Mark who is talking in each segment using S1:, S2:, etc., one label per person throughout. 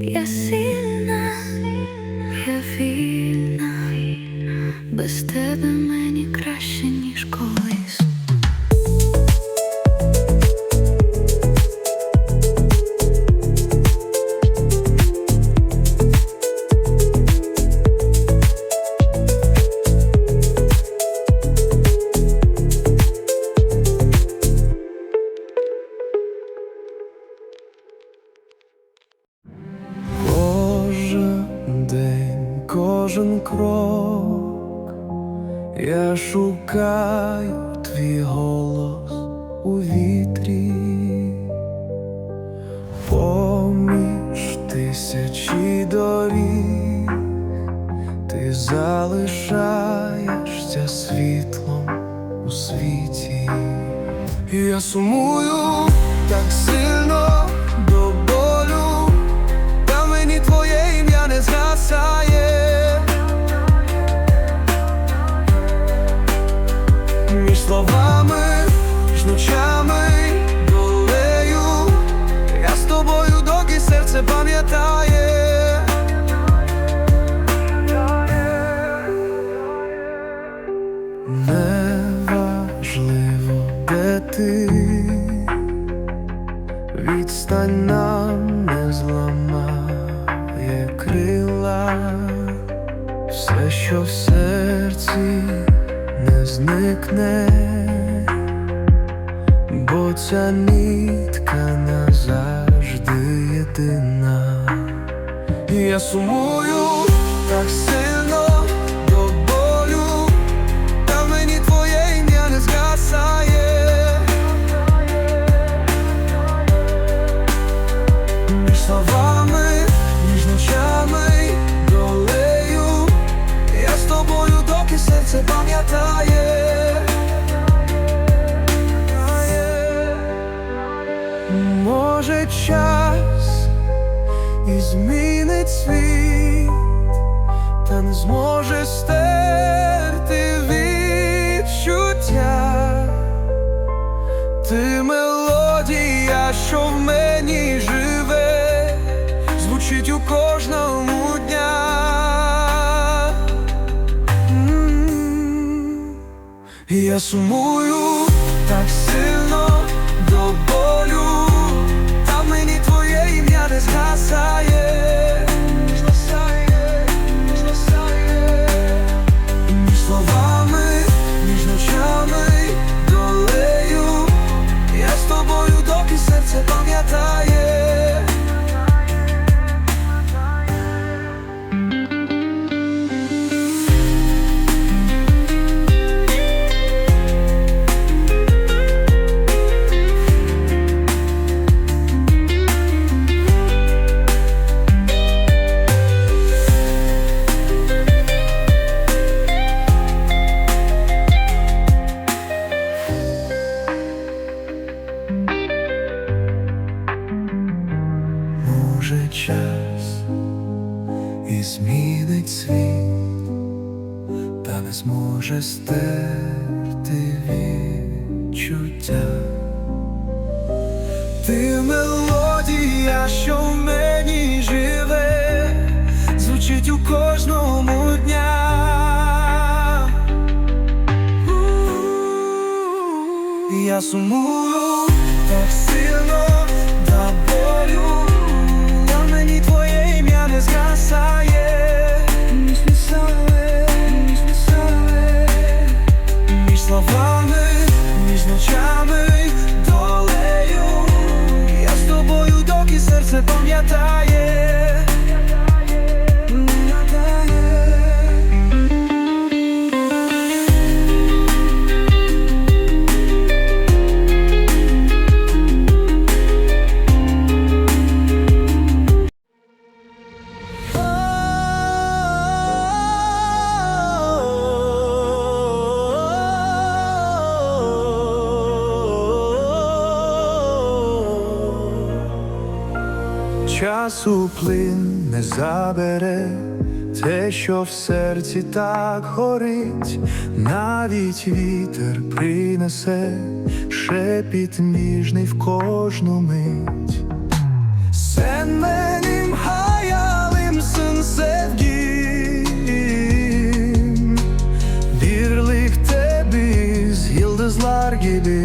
S1: Y así крок, я шукаю твій голос у вітрі, поміж тисячі доріг, ти залишаєшся світлом у світі. Я сумую так сильно словами, ж ночами, долею. Я з тобою, доки серце пам'ятає ця нитка назавжди єдина. Я сумую так сильно не зможе стерти відчуття ти мелодія, що в мені живе, звучить у кожному дня. М. Я сумую Може час і змінить світ, та не зможе стерти відчуття. Ти мелодія, що в мені живе, звучить у кожному дня. Я сумую часу плин не забере. Те, що в серці так горить, навіть вітер принесе. Шепіт ніжний в кожну мить. Сен менім хаялим син sevgim Birlikte biz yıldızlar gibi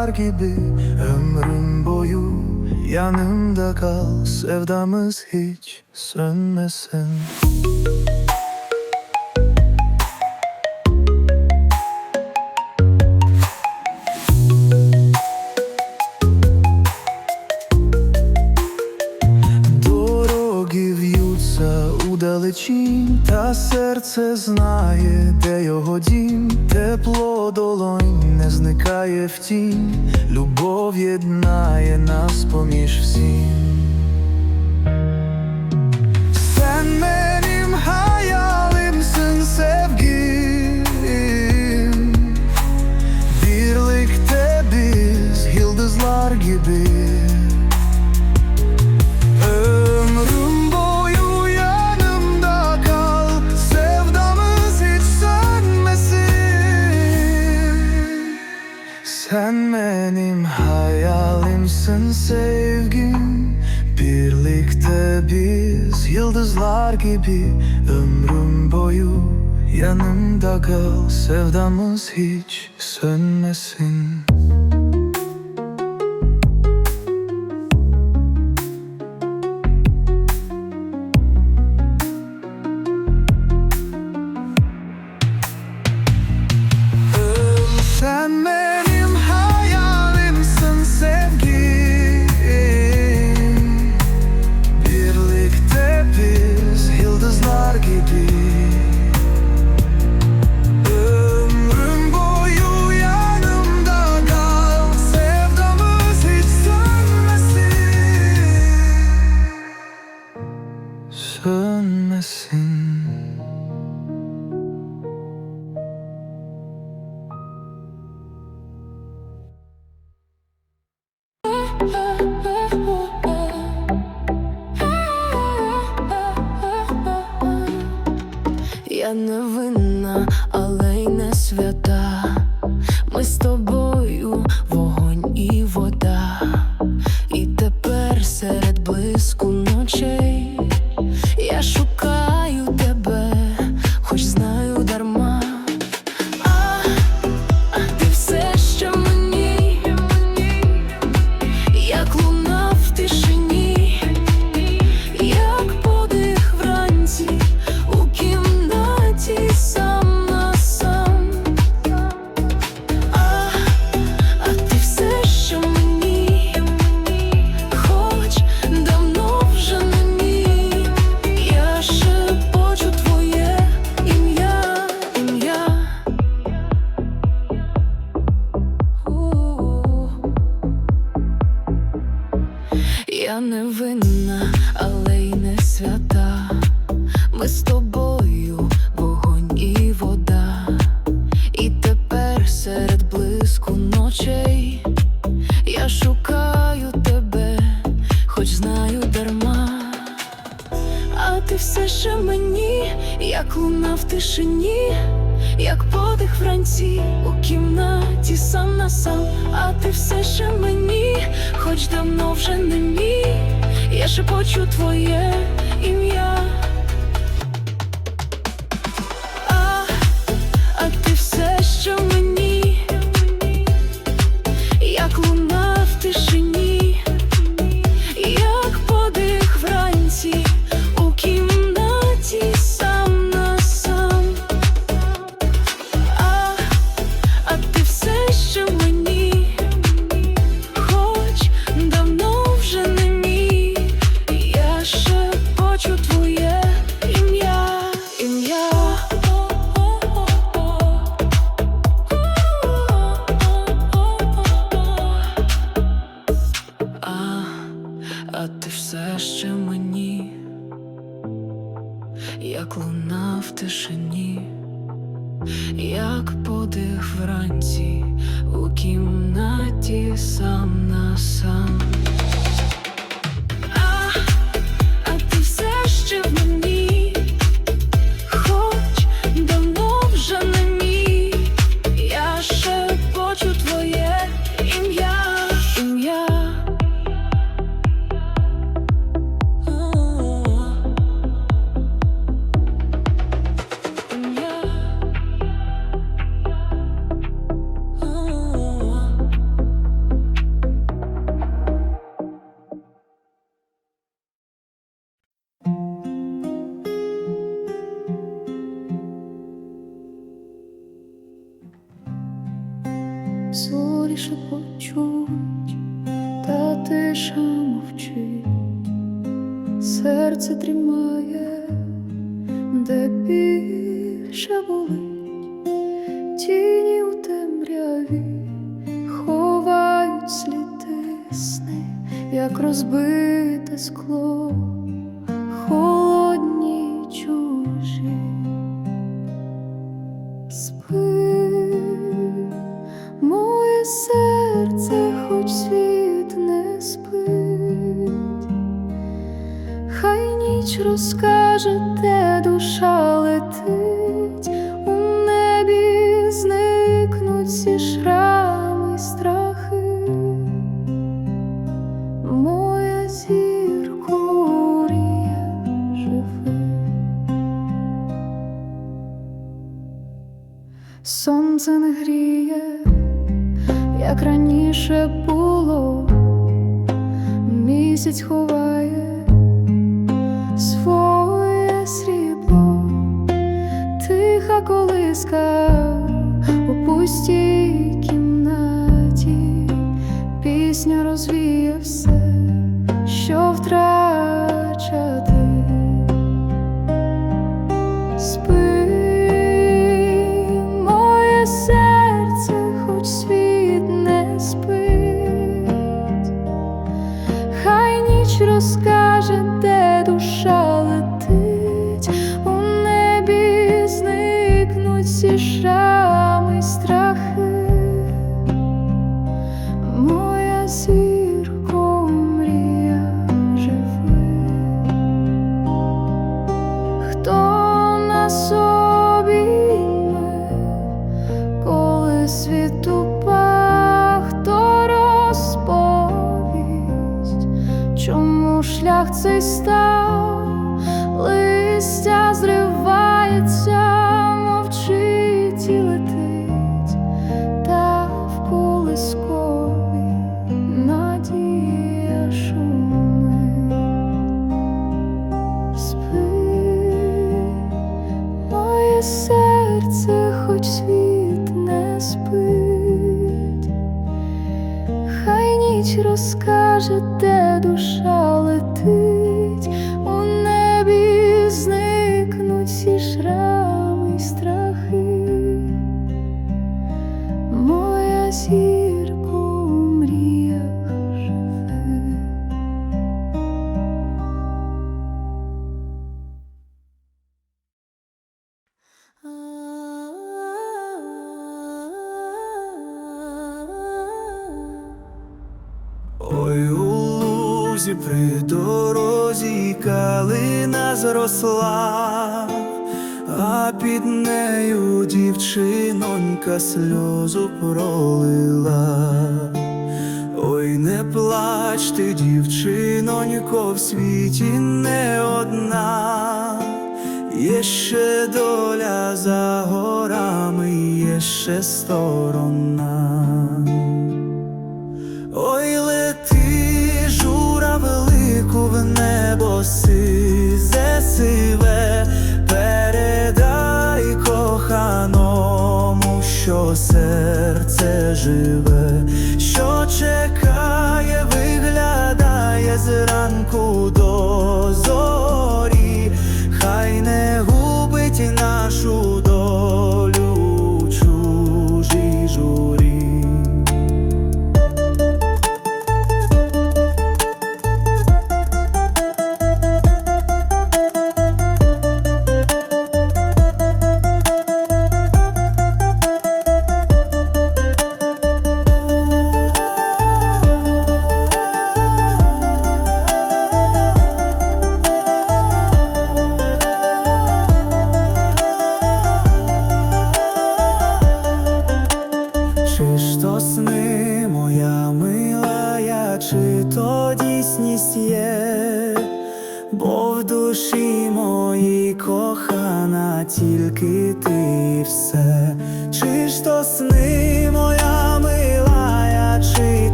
S1: yıldızlar gibi Ömrüm boyu yanımda kal. Sevdamız hiç sönmesin удалечінь, та серце знає, де його дім, тепло долонь не зникає в тінь, любов єднає нас поміж всім. Gibi Ömrüm boyu yanımda kal. Sevdamız hiç sönmesin
S2: Я тобою вогонь і вода. І тепер серед блиску ночей я шукаю тебе, хоч знаю дарма. А ти все ще мені, як луна в тишині, як подих вранці у кімнаті сам на сам. А ти все ще мені, хоч давно вже не мій, я шепочу твоє А, а ти все ще мені, як луна в тишині, як подих вранці у кімнаті сам на сам. розбите скло. як раніше було, місяць ховає своє срібло, тиха колиска у пусті. ніч розкаже, де душа летить у небі
S1: з. дорозі калина зросла, а під нею дівчинонька сльозу пролила. Ой, не плач ти, дівчинонько, в світі не одна, є ще доля за горами, є ще сторона. Ой, в небо сизе сиве, передай коханому, що серце живе, що чекає, виглядає зранку до зорі.